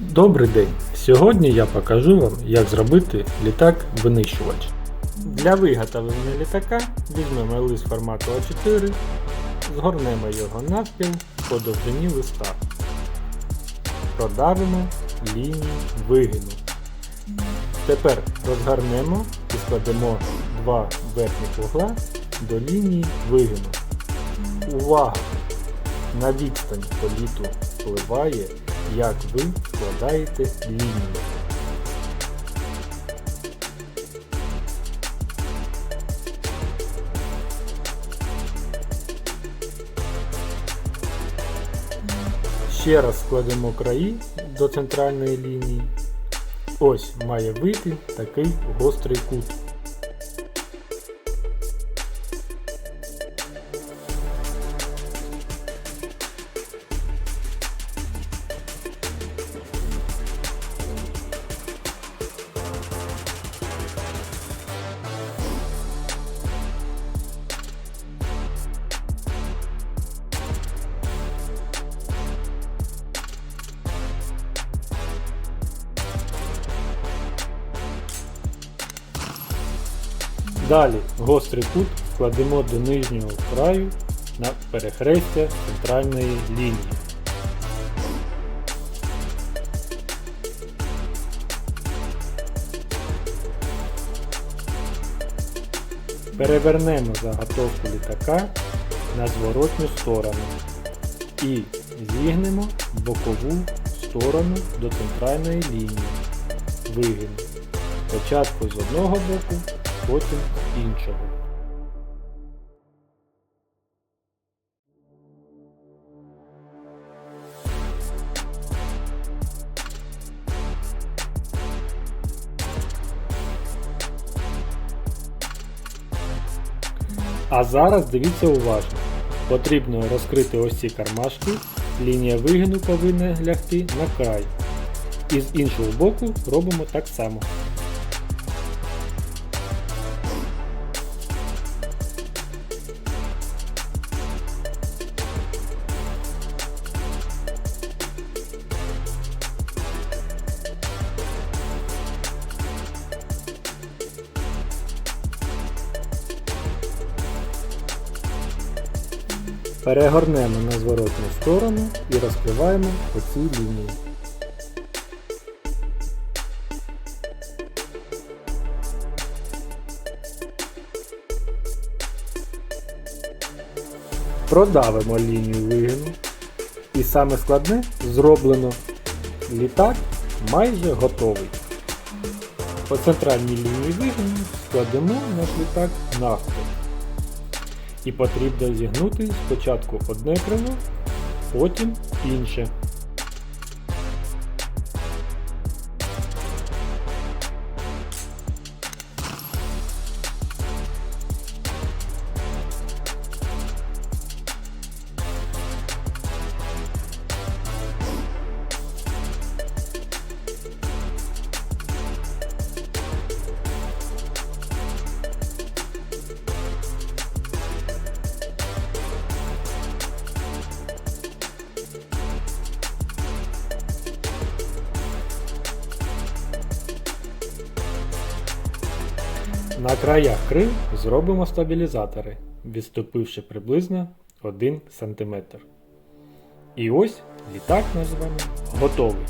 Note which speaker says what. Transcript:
Speaker 1: Добрий день! Сьогодні я покажу вам, як зробити літак-винищувач. Для виготовлення літака візьмемо лист формату А4, згорнемо його навпіл по довжині листа. Продавимо лінію вигину. Тепер розгорнемо і складемо два верхніх угла до лінії вигину. Увага! На відстань політу впливає, як ви складаєте лінію. Ще раз складемо краї до центральної лінії. Ось має вийти такий гострий кут. Далі гострий кут кладемо до нижнього краю на перехрестя центральної лінії. Перевернемо заготовку літака на зворотню сторону і зігнемо бокову сторону до центральної лінії вигину. Спочатку з одного боку, потім іншого. А зараз дивіться уважно. Потрібно розкрити ось ці кармашки, лінія вигину повинна лягти на край. І з іншого боку робимо так само. Перегорнемо на зворотню сторону і розкриваємо по цій лінії. Продавимо лінію вигину. І саме складне зроблено. Літак майже готовий. По центральній лінії вигину складемо наш літак навпіл. І потрібно зігнути спочатку одне крило, потім інше. На краях крил зробимо стабілізатори, відступивши приблизно 1 см. І ось літак наш з вами готовий.